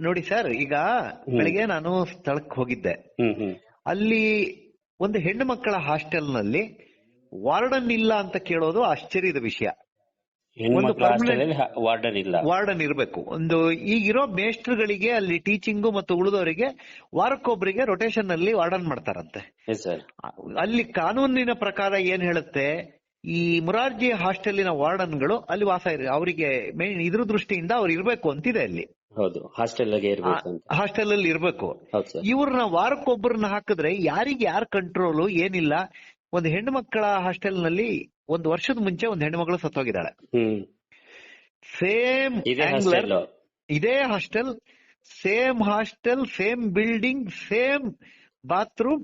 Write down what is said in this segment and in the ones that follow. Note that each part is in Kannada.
ನೋಡಿ ಸರ್ ಈಗ ಬೆಳಿಗ್ಗೆ ನಾನು ಸ್ಥಳಕ್ಕೆ ಹೋಗಿದ್ದೆ. ಅಲ್ಲಿ ಒಂದು ಹೆಣ್ಣು ಮಕ್ಕಳ ಹಾಸ್ಟೆಲ್ನಲ್ಲಿ ವಾರ್ಡನ್ ಇಲ್ಲ ಅಂತ ಕೇಳೋದು ಆಶ್ಚರ್ಯದ ವಿಷಯ. ವಾರ್ಡನ್ ಇಲ್ಲ. ವಾರ್ಡನ್ ಇರಬೇಕು. ಒಂದು ಈಗಿರೋ ಮೇಸ್ಟರ್ಗಳಿಗೆ ಅಲ್ಲಿ ಟೀಚಿಂಗು ಮತ್ತು ಉಳಿದವರಿಗೆ ವಾರಕ್ಕೊಬ್ಬರಿಗೆ ರೊಟೇಷನ್ ಅಲ್ಲಿ ವಾರ್ಡನ್ ಮಾಡ್ತಾರಂತೆ. ಅಲ್ಲಿ ಕಾನೂನಿನ ಪ್ರಕಾರ ಏನ್ ಹೇಳುತ್ತೆ? ಈ ಮುರಾರ್ಜಿ ಹಾಸ್ಟೆಲಿನ ವಾರ್ಡನ್ಗಳು ಅಲ್ಲಿ ವಾಸ ಇರ ಅವರಿಗೆ ಮೇನ್ ಇದ್ರ ದೃಷ್ಟಿಯಿಂದ ಅವ್ರು ಇರಬೇಕು ಅಂತಿದೆ ಅಲ್ಲಿ. ಹೌದು ಹಾಸ್ಟೆಲ್ ಅಲ್ಲಿ ಇರ್ಬೇಕು. ಇವ್ರನ್ನ ವಾರಕ್ಕೊಬ್ಬರನ್ನ ಹಾಕಿದ್ರೆ ಯಾರಿಗೆ ಯಾರ ಕಂಟ್ರೋಲು ಏನಿಲ್ಲ. ಒಂದು ಹೆಣ್ಣು ಮಕ್ಕಳ ಹಾಸ್ಟೆಲ್ನಲ್ಲಿ ಒಂದು ವರ್ಷದ ಮುಂಚೆ ಒಂದು ಹೆಣ್ಣು ಮಗಳು ಸತ್ತೋಗಿದ್ದಾಳೆ ಸೇಮ್ ಇದೇ hostel same hostel same building same bathroom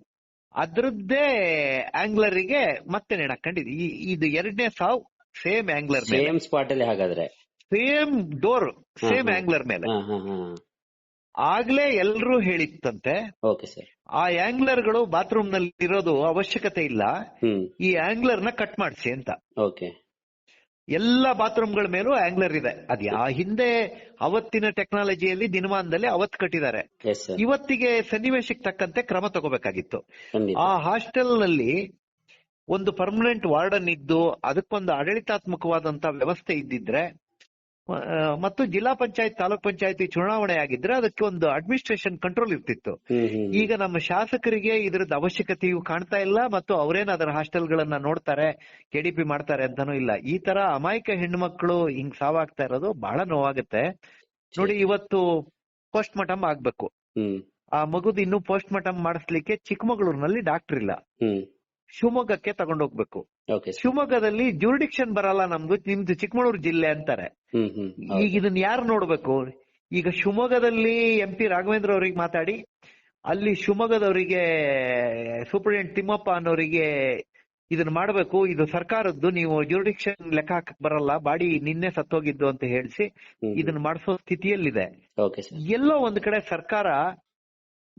ಅದ್ರದ್ದೇ ಆಂಗ್ಲರ್ಗೆ ಮತ್ತೆ ನೆಣಕೊಂಡಿದೆ ಇದು ಎರಡನೇ ಸಾವ್ ಸೇಮ್ ಆಂಗ್ಲರ್ ಮೇಲೆ. ಸೇಮ್ ಸ್ಪಾಟ್ ಅಲ್ಲಿ ಹಾಗಾದ್ರೆ. Same door same. ಆಂಗ್ಲರ್ ಮೇಲೆ. ಆಗ್ಲೇ ಎಲ್ರೂ ಹೇಳಿತ್ತಂತೆ. ಆ ಆಂಗ್ಲರ್ಗಳು ಬಾತ್ರೂಮ್ನಲ್ಲಿ ಇರೋದು ಅವಶ್ಯಕತೆ ಇಲ್ಲ. ಈ ಆಂಗ್ಲರ್ನ ಕಟ್ ಮಾಡಿಸಿ ಅಂತ. ಓಕೆ. ಎಲ್ಲ ಬಾತ್ರೂಮ್ಗಳ ಮೇಲೂ ಆಂಗ್ಲರ್ ಇದೆ. ಅದ್ ಆ ಹಿಂದೆ ಅವತ್ತಿನ ಟೆಕ್ನಾಲಜಿಯಲ್ಲಿ ದಿನಮಾನದಲ್ಲಿ ಅವತ್ ಕಟ್ಟಿದ್ದಾರೆ. ಇವತ್ತಿಗೆ ಸನ್ನಿವೇಶಕ್ಕೆ ತಕ್ಕಂತೆ ಕ್ರಮ ತಗೋಬೇಕಾಗಿತ್ತು. ಆ ಹಾಸ್ಟೆಲ್ನಲ್ಲಿ ಒಂದು ಪರ್ಮನೆಂಟ್ ವಾರ್ಡನ್ ಇದ್ದು ಅದಕ್ಕೊಂದು ಆಡಳಿತಾತ್ಮಕವಾದಂತ ವ್ಯವಸ್ಥೆ ಇದ್ದಿದ್ರೆ ಮತ್ತು ಜಿಲ್ಲಾ ಪಂಚಾಯತ್ ತಾಲೂಕ್ ಪಂಚಾಯತಿ ಚುನಾವಣೆ ಆಗಿದ್ರೆ ಅದಕ್ಕೆ ಒಂದು ಅಡ್ಮಿನಿಸ್ಟ್ರೇಷನ್ ಕಂಟ್ರೋಲ್ ಇರ್ತಿತ್ತು. ಈಗ ನಮ್ಮ ಶಾಸಕರಿಗೆ ಇದರದ ಅವಶ್ಯಕತೆಯು ಕಾಣ್ತಾ ಇಲ್ಲ ಮತ್ತು ಅವರೇನು ಅದರ ಹಾಸ್ಟೆಲ್ ಗಳನ್ನ ನೋಡ್ತಾರೆ ಕೆಡಿಪಿ ಮಾಡ್ತಾರೆ ಅಂತಾನೂ ಇಲ್ಲ. ಈ ತರ ಅಮಾಯಕ ಹೆಣ್ಮಕ್ಳು ಹಿಂಗ್ ಸಾವಾಗ್ತಾ ಇರೋದು ಬಹಳ ನೋವಾಗುತ್ತೆ. ನೋಡಿ ಇವತ್ತು ಪೋಸ್ಟ್ ಮಾರ್ಟಮ್ ಆಗ್ಬೇಕು ಆ ಮಗುದ್ ಇನ್ನು ಪೋಸ್ಟ್ ಮಾರ್ಟಮ್ ಮಾಡಿಸ್ಲಿಕ್ಕೆ ಚಿಕ್ಕಮಗಳೂರಿನಲ್ಲಿ ಡಾಕ್ಟರ್ ಇಲ್ಲ. ಶಿವಮೊಗ್ಗಕ್ಕೆ ತಗೊಂಡೋಗ್ಬೇಕು. ಶಿವಮೊಗ್ಗದಲ್ಲಿ ಜೂರಿಡಿಕ್ಷನ್ ಬರಲ್ಲ ನಮ್ದು ನಿಮ್ದು ಚಿಕ್ಕಮಗಳೂರು ಜಿಲ್ಲೆ ಅಂತಾರೆ. ಈಗ ಇದನ್ನ ಯಾರು ನೋಡ್ಬೇಕು? ಈಗ ಶಿವಮೊಗ್ಗದಲ್ಲಿ ಎಂ ಪಿ ರಾಘವೇಂದ್ರ ಅವರಿಗೆ ಮಾತಾಡಿ ಅಲ್ಲಿ ಶಿವಮೊಗ್ಗದವರಿಗೆ ಸೂಪರಿಂಟೆಂಡೆಂಟ್ ತಿಮ್ಮಪ್ಪ ಅನ್ನೋರಿಗೆ ಇದನ್ನ ಮಾಡಬೇಕು. ಇದು ಸರ್ಕಾರದ್ದು ನೀವು ಜೂರಿಡಿಕ್ಷನ್ ಲೆಕ್ಕ ಹಾಕಕ್ ಬರಲ್ಲ ಬಾಡಿ ನಿನ್ನೆ ಸತ್ತೋಗಿದ್ದು ಅಂತ ಹೇಳಿಸಿ ಇದನ್ನ ಮಾಡಿಸೋ ಸ್ಥಿತಿಯಲ್ಲಿದೆ. ಎಲ್ಲೋ ಒಂದ್ ಕಡೆ ಸರ್ಕಾರ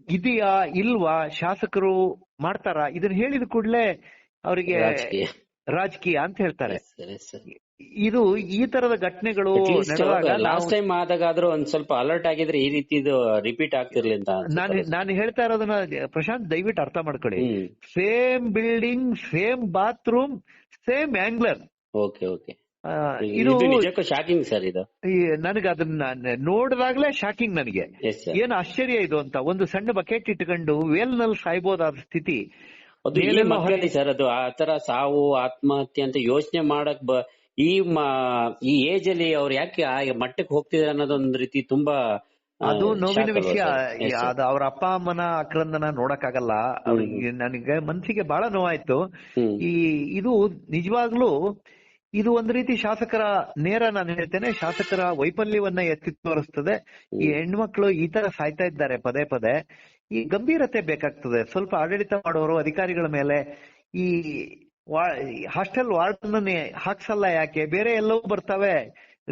ಇದೆಯಾ ಇಲ್ವಾ ಶಾಸಕರು ಮಾಡ್ತಾರ? ಇದನ್ನ ಹೇಳಿದ ಕೂಡಲೇ ಅವರಿಗೆ ರಾಜಕೀಯ. ಅಂತ ಹೇಳ್ತಾರೆ. ಇದು ಈ ತರದ ಘಟನೆಗಳು ಲಾಸ್ಟ್ ಟೈಮ್ ಆದಾಗಾದ್ರೂ ಒಂದ್ ಸ್ವಲ್ಪ ಅಲರ್ಟ್ ಆಗಿದ್ರೆ ಈ ರೀತಿ ಇದು ರಿಪೀಟ್ ಆಗ್ತಿರ್ಲಿ ಅಂತ ಅನ್ಸುತ್ತೆ. ನಾನು ನಾನು ಹೇಳ್ತಾ ಇರೋದನ್ನ ಪ್ರಶಾಂತ್ ದಯವಿಟ್ಟು ಅರ್ಥ ಮಾಡ್ಕೊಳ್ಳಿ. Same building same bathroom same angler okay okay shocking sir ಇದು ನನಗೆ ಅದನ್ನ ನೋಡಿದಾಗ್ಲೇ ಶಾಕಿಂಗ್ ನನಗೆ. ಏನು ಆಶ್ಚರ್ಯ ಇದು ಅಂತ. ಒಂದು ಸಣ್ಣ ಬಕೆಟ್ ಇಟ್ಕೊಂಡು ವೇಲ್ನಲ್ಲಿ ಸಾಯ್ಬೋದಾದ ಸ್ಥಿತಿ. ಸರ್ ಅದು ಆತರ ತರ ಸಾವು ಆತ್ಮಹತ್ಯೆ ಅಂತ ಯೋಚನೆ ಮಾಡಕ್ ಈ ಈ ಏಜ್ ಅಲ್ಲಿ ಅವ್ರು ಯಾಕೆ ಆ ಮಟ್ಟಕ್ಕೆ ಹೋಗ್ತಿದಾರೆ ಅನ್ನೋದೊಂದ್ ರೀತಿ ತುಂಬಾ ಅದು ನೋವಿನ ವಿಷಯ? ಅದು ಅವ್ರ ಅಪ್ಪ ಅಮ್ಮನ ಆಕ್ರಂದನ ನೋಡಕ್ಕಾಗಲ್ಲ. ಆಗಲ್ಲ ನನಗೆ ಮನ್ಸಿಗೆ ಬಹಳ ನೋವಾಯ್ತು. ಈ ಇದು ನಿಜವಾಗ್ಲೂ ಇದು ಒಂದ್ ರೀತಿ ಶಾಸಕರ ನೇರ ನಾನು ಹೇಳ್ತೇನೆ ಶಾಸಕರ ವೈಫಲ್ಯವನ್ನ ಎತ್ತಿ ತೋರಿಸ್ತದೆ. ಈ ಹೆಣ್ಮಕ್ಳು ಈ ತರ ಸಾಯ್ತಾ ಇದ್ದಾರೆ ಪದೇ ಪದೇ. ಈ ಗಂಭೀರತೆ ಬೇಕಾಗ್ತದೆ. ಸ್ವಲ್ಪ ಆಡಳಿತ ಮಾಡೋರು ಅಧಿಕಾರಿಗಳ ಮೇಲೆ ಈ ಹಾಸ್ಟೆಲ್ ವಾರ್ಡನ್ ಹಾಕ್ಸಲ್ಲ ಯಾಕೆ? ಬೇರೆ ಎಲ್ಲವೂ ಬರ್ತವೆ.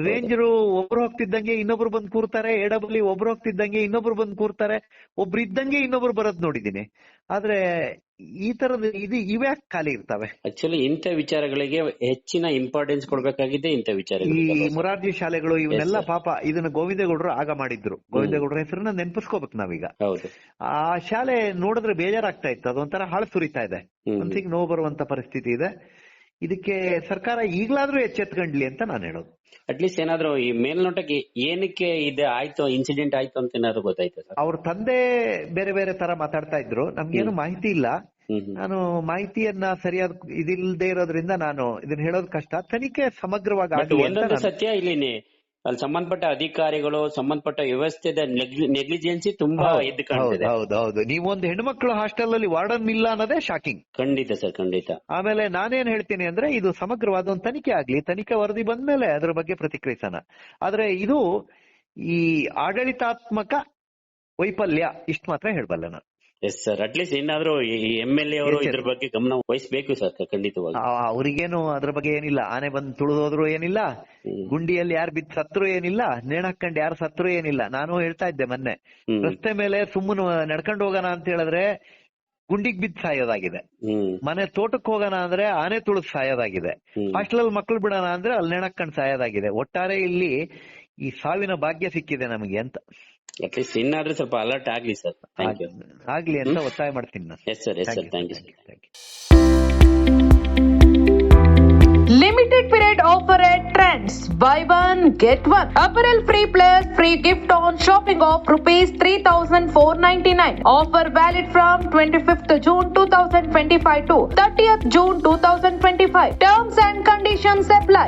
ರೇಂಜರು ಒಬ್ರು ಹೋಗ್ತಿದ್ದಂಗೆ ಇನ್ನೊಬ್ರು ಬಂದ್ ಕೂರ್ತಾರೆ ಎ ಡಬ್ಲ್ಯೂ ಒಬ್ರು ಹೋಗ್ತಿದ್ದಂಗೆ ಇನ್ನೊಬ್ರು ಬಂದ್ ಕೂರ್ತಾರೆ ಒಬ್ರು ಇದ್ದಂಗೆ ಇನ್ನೊಬ್ರು ಬರೋದ್ ನೋಡಿದೀನಿ ಆದ್ರೆ ಈ ತರದ ಇದು ಇವೇ ಖಾಲಿ ಇರ್ತವೆ? ಆಕ್ಚುಲಿ ಇಂಥ ವಿಚಾರಗಳಿಗೆ ಹೆಚ್ಚಿನ ಇಂಪಾರ್ಟೆನ್ಸ್ ಕೊಡ್ಬೇಕಾಗಿದೆ ಇಂಥ ವಿಚಾರ ಈ ಮುರಾರ್ಜಿ ಶಾಲೆಗಳು ಇವನ್ನೆಲ್ಲ ಪಾಪ ಇದನ್ನ ಗೋವಿಂದೇಗೌಡರು ಆಗ ಮಾಡಿದ್ರು. ಗೋವಿಂದೇಗೌಡರ ಹೆಸರನ್ನ ನೆನ್ಪಿಸ್ಕೋಬೇಕು ನಾವೀಗ. ಹೌದು. ಆ ಶಾಲೆ ನೋಡಿದ್ರೆ ಬೇಜಾರಾಗ್ತಾ ಇತ್ತು. ಅದೊಂಥರ ಹಾಳು ಸುರಿತಾ ಇದೆ. ಮನ್ಸಿಗೆ ನೋವು ಬರುವಂತ ಪರಿಸ್ಥಿತಿ ಇದೆ. ಇದಕ್ಕೆ ಸರ್ಕಾರ ಈಗ್ಲಾದ್ರೂ ಎಚ್ಚೆತ್ಕೊಂಡ್ಲಿ ಅಂತ ನಾನು ಹೇಳೋದು. ಅಟ್ಲೀಸ್ಟ್ ಏನಾದ್ರು ಈ ಮೇಲ್ನೋಟಕ್ಕೆ ಏನಕ್ಕೆ ಇದೆ ಆಯ್ತು ಇನ್ಸಿಡೆಂಟ್ ಆಯ್ತು ಅಂತ ಏನಾದ್ರು ಗೊತ್ತಾಯ್ತು ಅವ್ರ ತಂದೆ ಬೇರೆ ಬೇರೆ ತರ ಮಾತಾಡ್ತಾ ಇದ್ರು. ನಮ್ಗೇನು ಮಾಹಿತಿ ಇಲ್ಲ. ನಾನು ಮಾಹಿತಿಯನ್ನ ಸರಿಯಾದ ಇದಿಲ್ಲದೆ ಇರೋದ್ರಿಂದ ನಾನು ಇದನ್ನ ಹೇಳೋದು ಕಷ್ಟ. ತನಿಖೆ ಸಮಗ್ರವಾಗಿ ಸತ್ಯ ಇಲ್ಲಿ ಅಲ್ಲಿ ಸಂಬಂಧಪಟ್ಟ ಅಧಿಕಾರಿಗಳು ಸಂಬಂಧಪಟ್ಟ ವ್ಯವಸ್ಥೆದ ನೆಗ್ಲಿಜೆನ್ಸಿ ತುಂಬಾ ಎದ್ದು ಕಾಣ್ತಿದೆ. ಹೌದು ಹೌದು. ನೀವೊಂದು ಹೆಣ್ಮಕ್ಳು ಹಾಸ್ಟೆಲ್ ಅಲ್ಲಿ ವಾರ್ಡನ್ ಇಲ್ಲ ಅನ್ನೋದೇ ಶಾಕಿಂಗ್ ಖಂಡಿತ ಸರ್ ಖಂಡಿತ. ಆಮೇಲೆ ನಾನೇನ್ ಹೇಳ್ತೀನಿ ಅಂದ್ರೆ ಇದು ಸಮಗ್ರವಾದ ಒಂದು ತನಿಖೆ ಆಗ್ಲಿ. ತನಿಖೆ ವರದಿ ಬಂದ್ಮೇಲೆ ಅದ್ರ ಬಗ್ಗೆ ಪ್ರತಿಕ್ರಿಯಿಸೋಣ. ಆದ್ರೆ ಇದು ಈ ಆಡಳಿತಾತ್ಮಕ ವೈಫಲ್ಯ ಇಷ್ಟು ಮಾತ್ರ ಹೇಳ್ಬಲ್ಲ ನಾನು. ಎಸ್ ಸರ್ ಅಟ್ಲೀಸ್ಟ್ ಏನಾದ್ರು ಎಂ ಎಲ್ ಎ ಅವರು ಇದ್ರ ಬಗ್ಗೆ ಗಮನ ವಹಿಸಬೇಕು ಸರ್ ಖಂಡಿತವಾಗಿ. ಅವ್ರಿಗೇನು ಅದ್ರ ಬಗ್ಗೆ ಏನಿಲ್ಲ. ಆನೆ ಬಂದು ತುಳಿದೋದ್ರು ಏನಿಲ್ಲ. ಗುಂಡಿಯಲ್ಲಿ ಯಾರು ಬಿದ್ದು ಸತ್ರು ಏನಿಲ್ಲ. ನೇಣಕ್ಕಂಡು ಯಾರು ಸತ್ರು ಏನಿಲ್ಲ. ನಾನು ಹೇಳ್ತಾ ಇದ್ದೆ ಮೊನ್ನೆ. ರಸ್ತೆ ಮೇಲೆ ಸುಮ್ಮನೆ ನಡ್ಕೊಂಡು ಹೋಗೋಣ ಅಂತ ಹೇಳಿದ್ರೆ ಗುಂಡಿಗ್ ಬಿದ್ದು ಸಾಯೋದಾಗಿದೆ. ಮನೆ ತೋಟಕ್ಕೆ ಹೋಗೋಣ ಅಂದ್ರೆ ಆನೆ ತುಳಿದ್ ಸಾಯೋದಾಗಿದೆ. ಹಾಸ್ಟೆಲ್ ಮಕ್ಳು ಬಿಡೋಣ ಅಂದ್ರೆ ಅಲ್ಲಿ ನೆಣಕ್ಕೊಂಡ್ ಸಾಯೋದಾಗಿದೆ. ಒಟ್ಟಾರೆ ಇಲ್ಲಿ ಈ ಸಾಲಿನ ಭಾಗ್ಯ ಸಿಕ್ಕಿದೆ ನಮಗೆ ಅಂತ. ಎಟ್ಲಿಸ್ ಇನ್ನಾದ್ರೆ ಸ್ವಲ್ಪ ಅಲರ್ಟ್ ಆಗ್ಲಿ ಸರ್ ಹಾಗೆ ಸರ್ ಆಗ್ಲಿ ಅಂತ ಒತ್ತಾಯ ಮಾಡ್ತೀನಿ yes sir yes sir thank you limited period offer at Trends buy one get one apparel free player free gift on shopping of rupees three thousand four ninety nine offer valid from twenty fifth June two thousand twenty five to thirty of June two thousand twenty five terms and conditions apply